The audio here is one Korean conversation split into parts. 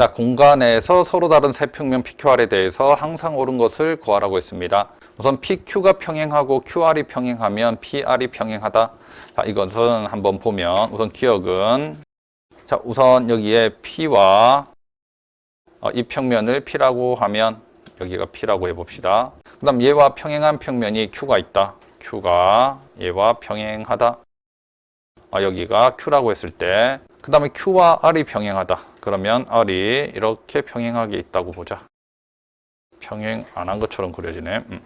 자, 공간에서 서로 다른 세 평면 PQR에 대해서 항상 옳은 것을 구하라고 했습니다. 우선 PQ가 평행하고 QR이 평행하면 PR이 평행하다. 자, 이것은 한번 보면 우선 기억은 자, 우선 여기에 P와 어, 이 평면을 P라고 하면 여기가 P라고 해봅시다. 그 다음 얘와 평행한 평면이 Q가 있다. Q가 얘와 평행하다. 아, 여기가 Q라고 했을 때, 그 다음에 Q와 R이 평행하다. 그러면 R이 이렇게 평행하게 있다고 보자. 평행 안 한 것처럼 그려지네. 음.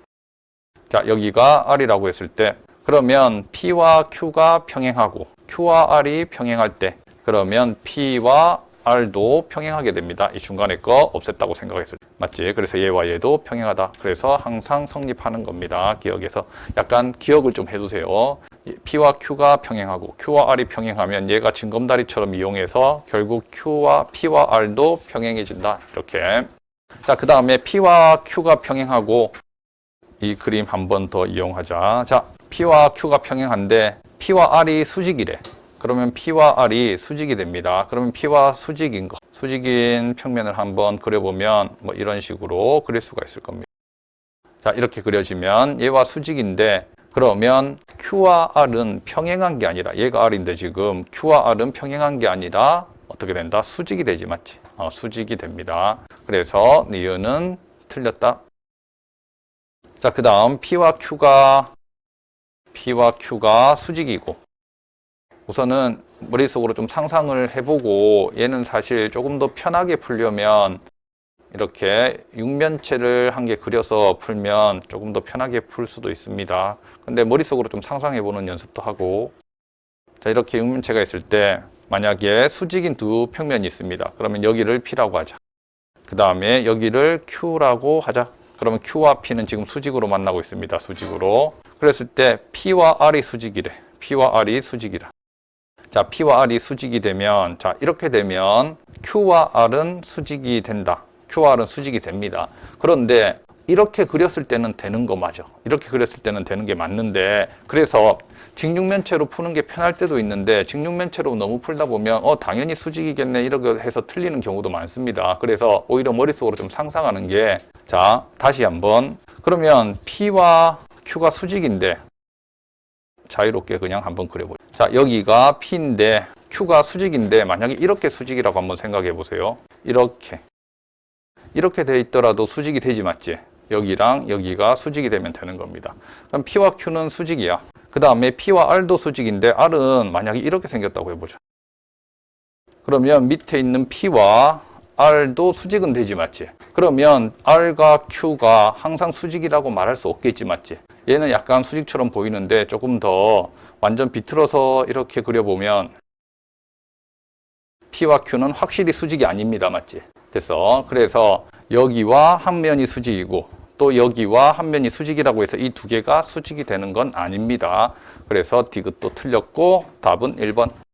자, 여기가 R이라고 했을 때, 그러면 P와 Q가 평행하고, Q와 R이 평행할 때, 그러면 P와 R도 평행하게 됩니다. 이 중간에 거 없앴다고 생각했을 때. 맞지? 그래서 얘와 얘도 평행하다. 그래서 항상 성립하는 겁니다. 기억에서. 약간 기억을 좀 해두세요. P와 Q가 평행하고 Q와 R이 평행하면 얘가 징검다리처럼 이용해서 결국 Q와 P와 R도 평행해진다. 이렇게. 자, 그 다음에 P와 Q가 평행하고 이 그림 한 번 더 이용하자. 자, P와 Q가 평행한데 P와 R이 수직이래. 그러면 P와 R이 수직이 됩니다. 그러면 P와 수직인 거, 수직인 평면을 한번 그려보면 뭐 이런 식으로 그릴 수가 있을 겁니다. 자, 이렇게 그려지면 얘와 수직인데 그러면 Q와 R은 평행한 게 아니라 얘가 R인데 지금 Q와 R은 평행한 게 아니라 어떻게 된다? 수직이 되지 맞지? 어, 수직이 됩니다. 그래서 니은은 틀렸다. 자, 그 다음 P와 Q가 P와 Q가 수직이고 우선은 머릿속으로 좀 상상을 해보고 얘는 사실 조금 더 편하게 풀려면 이렇게 육면체를 한 개 그려서 풀면 조금 더 편하게 풀 수도 있습니다. 근데 머릿속으로 좀 상상해 보는 연습도 하고 자 이렇게 육면체가 있을 때 만약에 수직인 두 평면이 있습니다. 그러면 여기를 P라고 하자. 그 다음에 여기를 Q라고 하자. 그러면 Q와 P는 지금 수직으로 만나고 있습니다. 수직으로. 그랬을 때 P와 R이 수직이래. P와 R이 수직이라. 자, P와 R이 수직이 되면, 자, 이렇게 되면 Q와 R은 수직이 된다. Q와 R은 수직이 됩니다. 그런데 이렇게 그렸을 때는 되는 거 맞아. 이렇게 그렸을 때는 되는 게 맞는데, 그래서 직육면체로 푸는 게 편할 때도 있는데, 직육면체로 너무 풀다 보면, 어, 당연히 수직이겠네. 이렇게 해서 틀리는 경우도 많습니다. 그래서 오히려 머릿속으로 좀 상상하는 게, 자, 다시 한번. 그러면 P와 Q가 수직인데, 자유롭게 그냥 한번 그려보죠. 자, 여기가 P인데 Q가 수직인데 만약에 이렇게 수직이라고 한번 생각해 보세요. 이렇게. 이렇게 돼 있더라도 수직이 되지 맞지? 여기랑 여기가 수직이 되면 되는 겁니다. 그럼 P와 Q는 수직이야. 그 다음에 P와 R도 수직인데 R은 만약에 이렇게 생겼다고 해보자. 그러면 밑에 있는 P와 R도 수직은 되지 맞지? 그러면 R과 Q가 항상 수직이라고 말할 수 없겠지 맞지? 얘는 약간 수직처럼 보이는데 조금 더 완전 비틀어서 이렇게 그려보면 P와 Q는 확실히 수직이 아닙니다. 맞지? 됐어. 그래서 여기와 한 면이 수직이고 또 여기와 한 면이 수직이라고 해서 이 두 개가 수직이 되는 건 아닙니다. 그래서 디귿도 틀렸고 답은 1번.